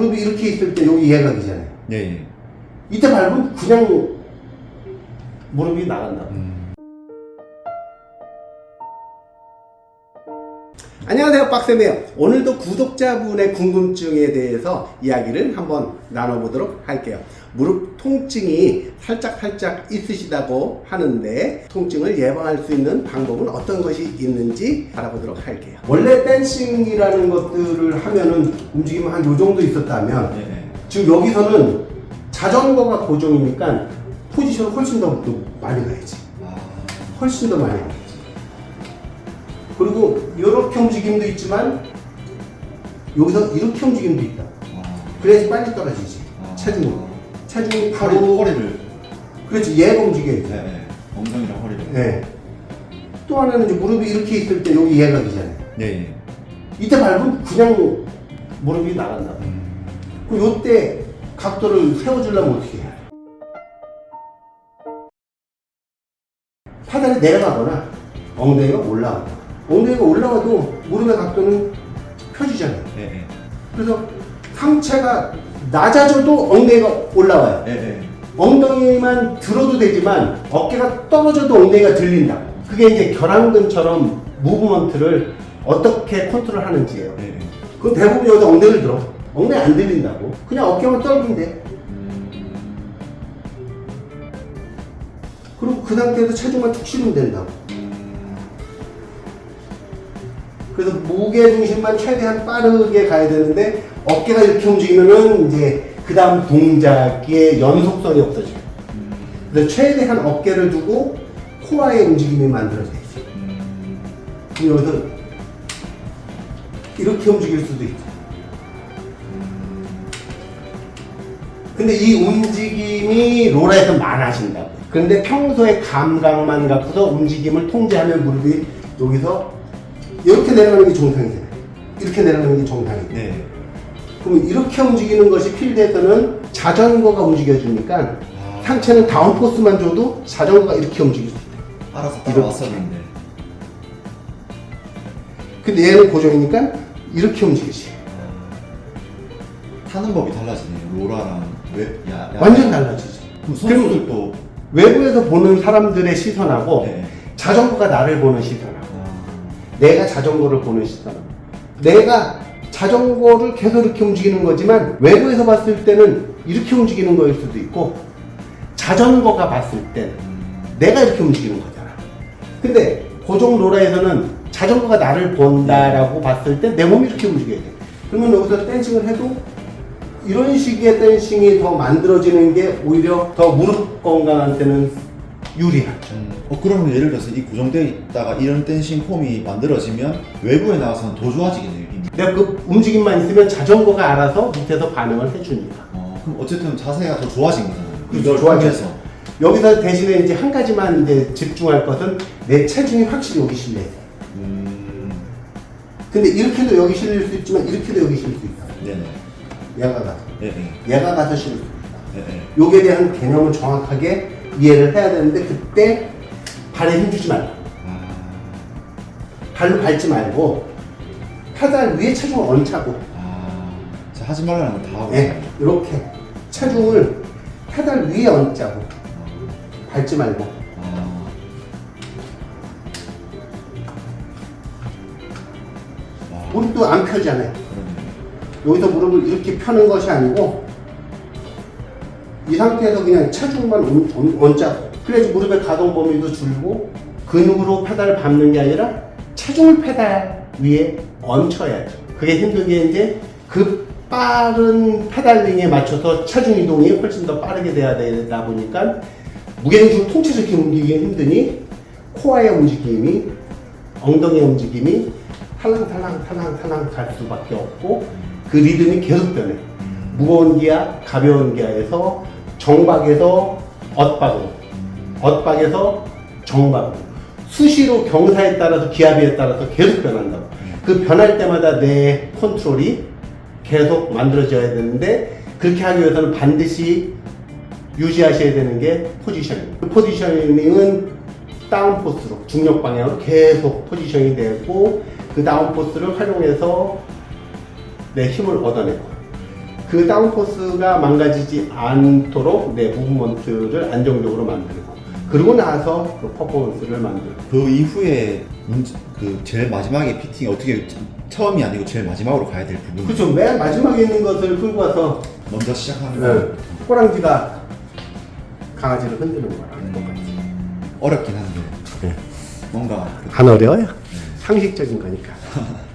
무릎이 이렇게 있을 때 여기 예각이잖아요. 예, 예. 이때 밟으면 그냥 무릎이 나간다. 음. 안녕하세요 빡쌤이에요. 오늘도 구독자분의 궁금증에 대해서 이야기를 한번 나눠보도록 할게요. 무릎 통증이 살짝 살짝 있으시다고 하는데 통증을 예방할 수 있는 방법은 어떤 것이 있는지 알아보도록 할게요. 원래 댄싱이라는 것들을 하면은 움직임은 한요 정도 있었다면 예, 예. 지금 여기서는 자전거가 고정이니까 포지션을 훨씬 더 많이 가야지. 아, 훨씬 더 많이. 가야지 그리고 이렇게 움직임도 있지만 여기서 이렇게 움직임도 있다 아. 그래야지 빨리 떨어지지 아. 체중이 체중이 바로 허리를. 그렇지 얘가 움직여야지 네, 네. 엉덩이랑 허리를. 네. 또 하나는 이제 무릎이 이렇게 있을 때 여기 예각이잖아요 예, 예. 이때 밟으면 그냥 무릎이 나간다 음. 그럼 요때 각도를 세워주려면 어떻게 해야 돼? 하단이 내려가거나 엉덩이가 올라가거나 엉덩이가 올라가도 무릎의 각도는 펴지잖아요 예, 예. 그래서 상체가 낮아져도 엉덩이가 올라와요 예, 예. 엉덩이만 들어도 되지만 어깨가 떨어져도 엉덩이가 들린다 그게 이제 결항근처럼 무브먼트를 어떻게 컨트롤 하는지예요 예, 예. 그럼 대부분 여기서 엉덩이를 들어 엉덩이 안 들린다고 그냥 어깨만 떨면 돼 음. 그리고 그 상태에서 체중만 툭 실으면 된다고. 그래서 무게 중심만 최대한 빠르게 가야 되는데 어깨가 이렇게 움직이면은 이제 그 다음 동작의 연속성이 없어져요. 그래서 최대한 어깨를 두고 코어의 움직임이 만들어져야지. 음. 그럼 여기서 이렇게 움직일 수도 있고. 근데 이 움직임이 롤에서 많아진다고. 근데 평소에 감각만 갖고서 움직임을 통제하면 무릎이 여기서 이렇게 내려가는 게 정상이잖아요. 이렇게 내려가는 게 정상이고. 네. 그럼 이렇게 움직이는 것이 필드에서는 자전거가 움직여주니까 아. 상체는 다운포스만 줘도 자전거가 이렇게 움직일 수 있다. 알아서 따라왔었는데. 근데 얘는 고정이니까 이렇게 움직이지. 타는 법이 달라지네요. 로라랑 왜, 야, 야. 완전 달라지지. 그럼 선수들도. 외부에서 보는 사람들의 시선하고 네. 자전거가 나를 보는 아. 내가 자전거를 보는 시선하고 내가 자전거를 계속 이렇게 움직이는 거지만 외부에서 봤을 때는 이렇게 움직이는 거일 수도 있고 자전거가 봤을 땐 내가 이렇게 움직이는 거잖아. 근데 고정 로라에서는 자전거가 나를 본다라고 봤을 때 내 몸이 이렇게 움직여야 돼. 그러면 여기서 댄싱을 해도 이런 식의 댄싱이 더 만들어지는 게 오히려 더 무릎 건강한테는 유리하죠. 음, 어, 그러면 예를 들어서 이 고정되어 있다가 이런 댄싱 폼이 만들어지면 외부에 나가서는 더 좋아지겠네요. 힘이. 내가 그 움직임만 있으면 자전거가 알아서 밑에서 반응을 해주니까. 어, 그럼 어쨌든 자세가 더 좋아진 거잖아요. 그렇죠, 좋아졌어. 여기서 대신에 이제 한 가지만 이제 집중할 것은 내 체중이 확실히 여기 실려야 돼. 음, 근데 이렇게도 여기 실릴 수 있지만 이렇게도 여기 실릴 수 있다. 네네. 얘가 가서. 예, 예. 얘가 가서 실릴 수 있다. 예, 예. 요게 대한 개념을 정확하게 이해를 해야 되는데 그때 발에 힘주지 말고. 아, 발로 밟지 말고 페달 위에 체중을 얹자고. 아, 자, 하지 말라는 건 다 하고. 네, 이렇게 체중을 페달 위에 얹자고. 밟지 말고. 아, 와, 무릎도 안 펴잖아요. 그러네. 여기서 무릎을 이렇게 펴는 것이 아니고 이 상태에서 그냥 체중만 얹자고 그래야지 무릎의 가동 범위도 줄고 근육으로 페달을 밟는 게 아니라 체중을 페달 위에 얹혀야죠 그게 힘든 게 이제 그 빠른 페달링에 맞춰서 체중 이동이 훨씬 더 빠르게 돼야 되다 보니까 무게중심 이렇게 움직이기 힘드니 코어의 움직임이 엉덩이의 움직임이 탈랑탈랑 탈랑탈랑 갈 수밖에 없고 그 리듬이 계속 변해. 무거운 기아, 가벼운 기아에서 정박에서 엇박으로, 엇박에서 정박으로. 수시로 경사에 따라서 기압에 따라서 계속 변한다고. 그 변할 때마다 내 컨트롤이 계속 만들어져야 되는데 그렇게 하기 위해서는 반드시 유지하셔야 되는 게 포지셔닝. 그 포지셔닝은 다운 포스로 중력 방향으로 계속 포지션이 되고 그 다운 포스를 활용해서 내 힘을 얻어내고 그 다운포스가 망가지지 않도록 내 무브먼트를 안정적으로 만들고 그러고 나서 그 퍼포먼스를 만들고. 그 이후에 문제, 그 제일 마지막에 피팅이 어떻게 처음이 아니고 제일 마지막으로 가야 될 부분 그렇죠. 맨 마지막에 있는 것을 끌고 와서 먼저 시작하는 네. 거. 호랑지가 강아지를 흔드는 거랑 똑같이. 어렵긴 한데. 네. 뭔가 그- 안 어려워요? 상식적인 거니까